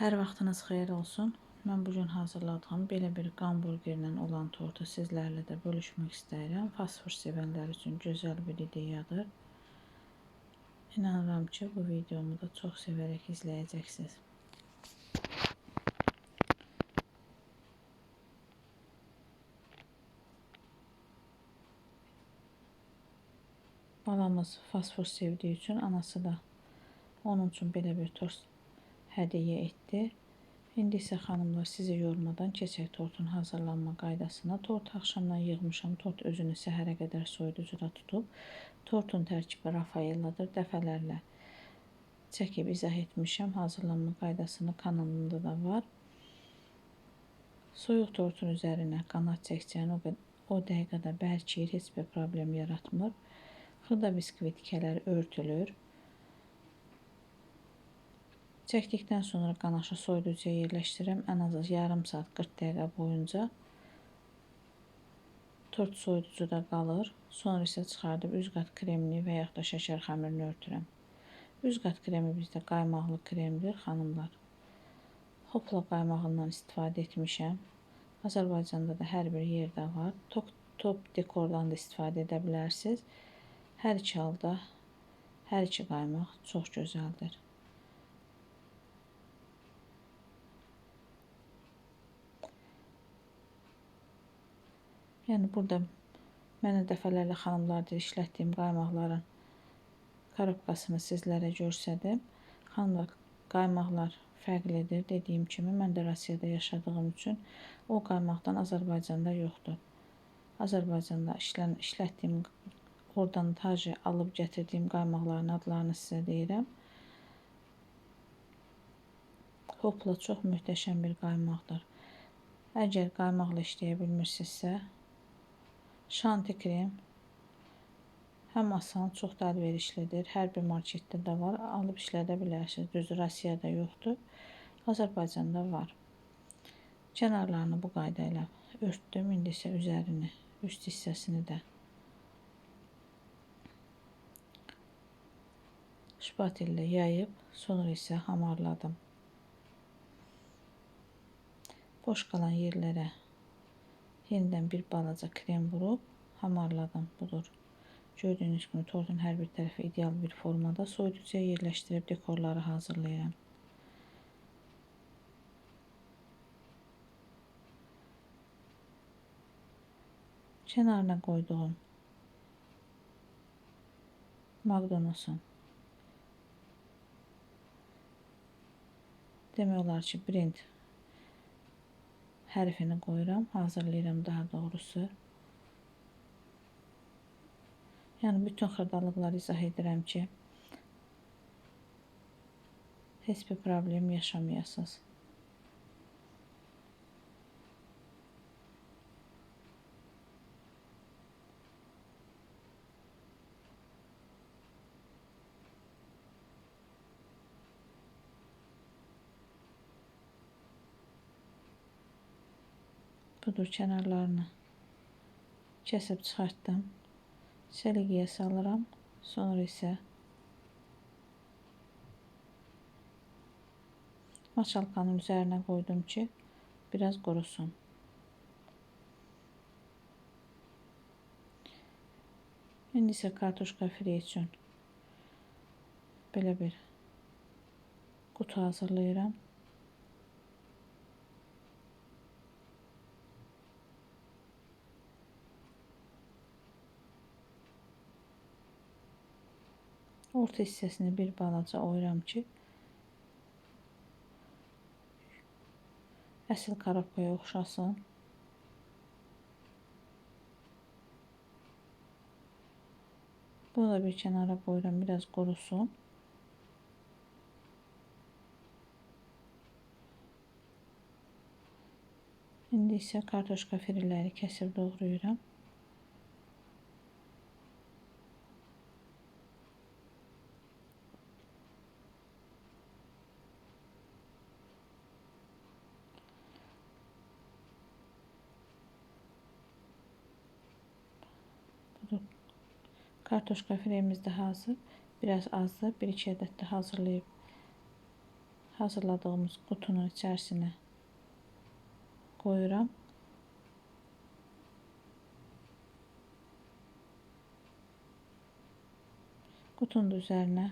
Hər vaxtınız xeyir olsun. Mən bu gün hazırladığım belə bir qamburgerlə olan tortu sizlərlə də bölüşmək istəyirəm. Fast food sevənlər üçün gözəl bir ideyadır. İnanıram ki, bu videomu da çox sevərək izləyəcəksiniz. Balamız fast food sevdiyi üçün anası da onun üçün belə bir tort hədiyyə etdi. İndi isə xanımlar sizi yormadan keçək tortun hazırlanma qaydasına. Tort axşamdan yığmışam. Tort özünü səhərə qədər soyuducuda tutub. Tortun tərkibi Rafaelladır. Dəfələrlə çəkib izah etmişəm. Hazırlanma qaydasını kanalımda da var. Soyuq tortun üzərinə qanat çəkəcəyən o, o dəqiqədə bərkiyir, heç bir problem yaratmır. Xırda biskvit tikələri örtülür. Çəkdikdən sonra qanaşı soyuducuya yerləşdirirəm. Ən az yarım saat 40 dəqiqə boyunca tort soyuducuda qalır. Sonra isə çıxardıb üz qat kremini və yaxud da şəkər xəmirini örtürəm. Üz qat kremi bizdə qaymaqlı kremdir, xanımlar. Hopla qaymağından istifadə etmişəm. Azərbaycanda da hər bir yerdə var. Top, top dekordan da istifadə edə bilərsiniz. Hər iki halda hər iki qaymaq çox gözəldir. Yəni burada mənə dəfələrlə xanımlar deyir, işlətdiyim qaymaqların korobkasını sizlərə göstərdim. Xanımlar, qaymaqlar fərqlidir. Dediyim kimi, mən də Rusiyada yaşadığım üçün o qaymaqdan Azərbaycanda yoxdur. Azərbaycanda işlən, işlətdiyim, oradan tacı alıb gətirdiyim qaymaqların adlarını sizə deyirəm. Hopla çox möhtəşəm bir qaymaqdır. Əgər qaymaqla işləyə bilmirsinizsə, Şanti krem həm asan, çox da əlverişlidir. Hər bir marketdə də var. Alıb işlədə bilərsiniz. Düzdür, Rusiyada yoxdur. Azərbaycanda var. Kənarlarını bu qayda ilə örtdüm. İndi isə üzərini, üst hissəsini də şpatellə yayıb, sonra isə hamarladım. Boş qalan yerlərə Yeniden bir balaca krem vurup hamarladım. Budur. Gördüğünüz gibi tortun her bir tərəfi ideal bir formada soyuducuya yerləşdirib dekorları hazırlayıram. Kənarına qoyduğum McDonald's'ın demək olar ki, brend hərfini qoyuram, hazırlayıram daha doğrusu. Yəni bütün xırdalıqları izah edirəm ki, heç bir problem yaşamayasınız. Budur kənarlarını kəsib çıxartdım. Səliqəyə salıram. Sonra isə maçalkanın üzərinə qoydum ki, biraz qurusun. İndi isə kartuşka fri üçün belə bir qutu hazırlayıram. Orta hissəsini bir balaca oyuram ki, əsl karobkaya oxşasın. Bunu da bir kənara qoyuram, biraz qurusun. İndi isə kartoşka firiləri kəsib doğrayıram. Kartoşka firemiz də hazır. Biraz azdır. 1-2 ədəd də hazırlayıb hazırladığımız qutunun içərisinə qoyuram. Qutunun üzərinə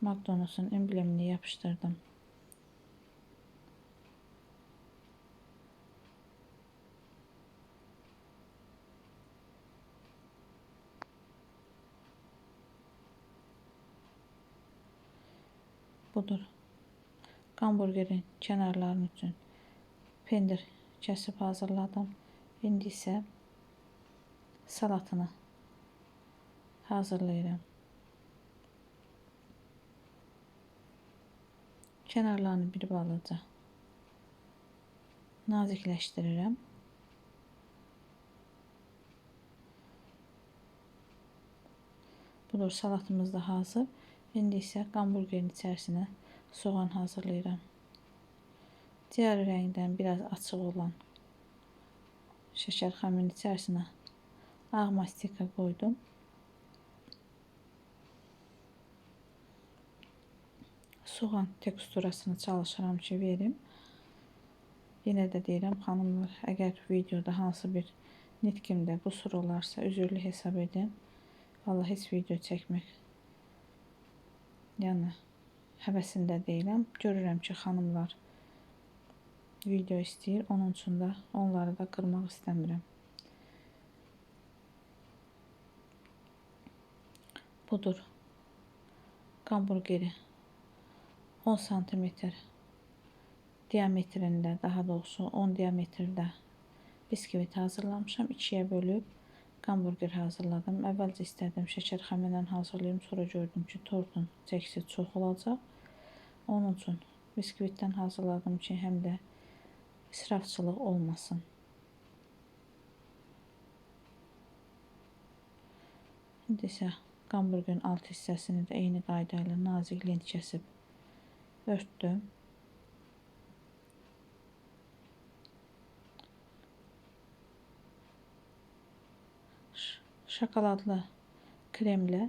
McDonald's'ın emblemini yapışdırdım. Budur. Hamburgerin kenarlarını üçün pendir kəsib hazırladım. İndi isə salatını hazırlayıram. Kenarlarını bir balaca nazikləşdirirəm. Budur salatımız da hazır. İndi isə hamburgerin içərisinə soğan hazırlayıram. Diğer rəngdən biraz açıq olan şəkər xəmirin içərisinə ağ mastika qoydum. Soğan teksturasını çalışıram ki, verim. Yenə də deyirəm, xanımlar, əgər videoda hansı bir nitkimdə qusur olarsa, üzürlü hesab edin. Vallahi heç video çəkmək Yəni həvəsində deyiləm. Görürəm ki, xanımlar video istəyir. Onun üçün də onları da qırmaq istəmirəm. Budur. Hamburgeri 10 sm diametrində, daha doğrusu 10 diametrdə biskvit hazırlamışam. 2-yə bölüb hamburger hazırladım. Əvvəlcə istədim şəkər xəmi ilə hazırlayım. Sonra gördüm ki, tortun çəkisi çox olacaq. Onun üçün biskvitdən hazırladım ki, həm də israfçılıq olmasın. İndi isə hamburgerin alt hissəsini də eyni qayda ilə nazik lent kəsib örtdüm. Şokoladlı kremle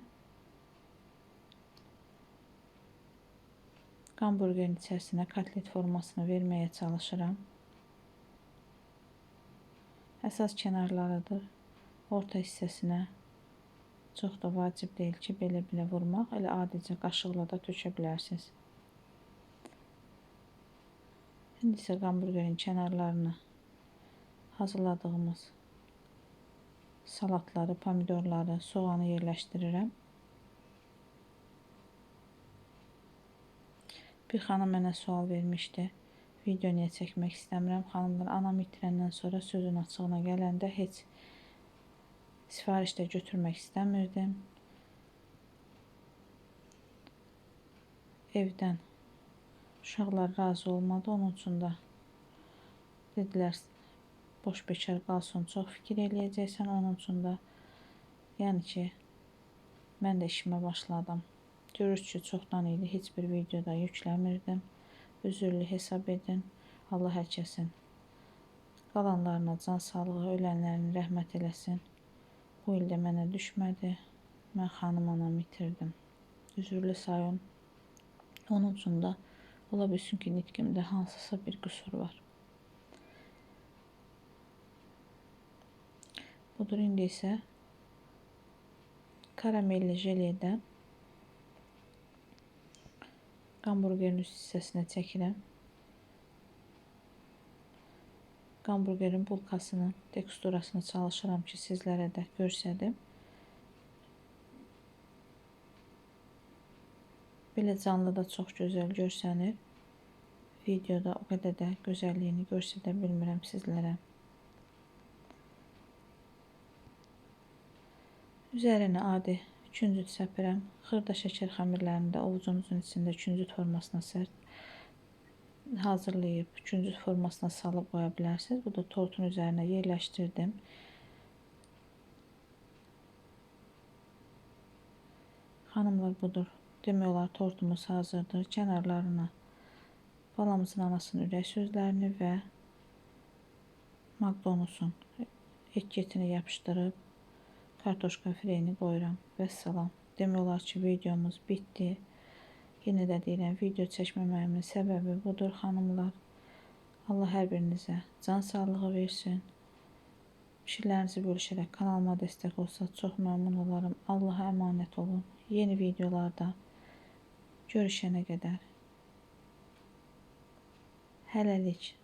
hamburgerin içərisinə kotlet formasını verməyə çalışıram. Əsas kənarlarıdır. Orta hissəsinə çox da vacib deyil ki, belə-belə vurmaq. Elə adicə qaşıqla da tökə bilərsiniz. İndi isə hamburgerin kənarlarını hazırladığımız salatları, pomidorları, soğanı yerləşdirirəm. Bir xanım mənə sual vermişdi. Video niyə çəkmək istəmirəm? Xanımlar, anam itirəndən sonra sözün açığına gələndə heç sifariş də götürmək istəmirdim. Evdən uşaqlar razı olmadı, onun üçün də dedilər boş bekar qalsın, çox fikir eləyəcəksən onun üçün də. Yəni ki, mən də işimə başladım. Görür ki, çoxdan idi heç bir videoda yükləmirdim. Üzürlü hesab edin. Allah hər kəsin qalanlarına can sağlığı, ölənlərini rəhmət eləsin. Bu ildə mənə düşmədi. Mən xanım anamı itirdim. Üzürlü sayın. Onun üçün də ola bilsin ki, nitqimdə hansısa bir qüsur var. Budur indi isə karamelli jeliyədən hamburgerin üst hissəsinə çəkirəm. Hamburgerin bulkasının teksturasını çalışıram ki, sizlərə də göstərim. Belə canlı da çox gözəl görsənir. Videoda o qədər də gözəlliyini göstərə bilmirəm sizlərə. Üzərinə adi küncüt səpirəm. Xırda şəkər xəmirlərini də ovucunuzun içində küncüt formasına sərt hazırlayıb küncüt formasına salıb qoya bilərsiniz. Bu da tortun üzərinə yerləşdirdim. Xanımlar budur. Demək olar tortumuz hazırdır. Kənarlarına balamızın anasının ürək sözlərini və McDonald's'un etiketini yapışdırıb kartoşka freyini qoyuram. Vəssalam. Demək olar ki, videomuz bitdi. Yenə də deyirəm, video çəkməməyimin səbəbi budur, xanımlar. Allah hər birinizə can sağlığı versin. Fikirlərinizi bölüşərək kanalıma dəstək olsa çox məmnun olaram. Allaha əmanət olun. Yeni videolarda görüşənə qədər. Hələlik.